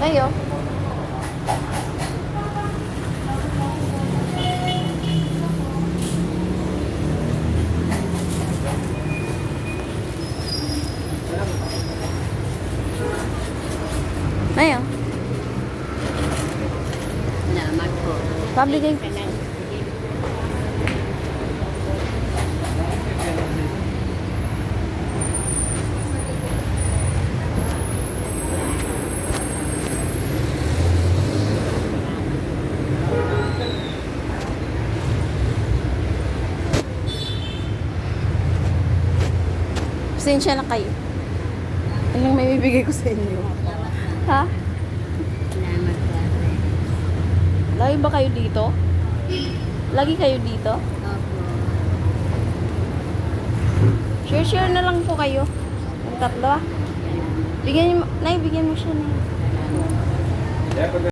Ayo. Ayo. Salamat po. Pabigay. Pasensya na kayo. Ano yung may bibigay ko sa inyo? Ha? Salamat po. Lagi ba kayo dito? Lagi kayo dito? Opo. Share-share na lang po kayo. Ang tatlo ah. Bigyan mo, nay, bigyan mo siya na.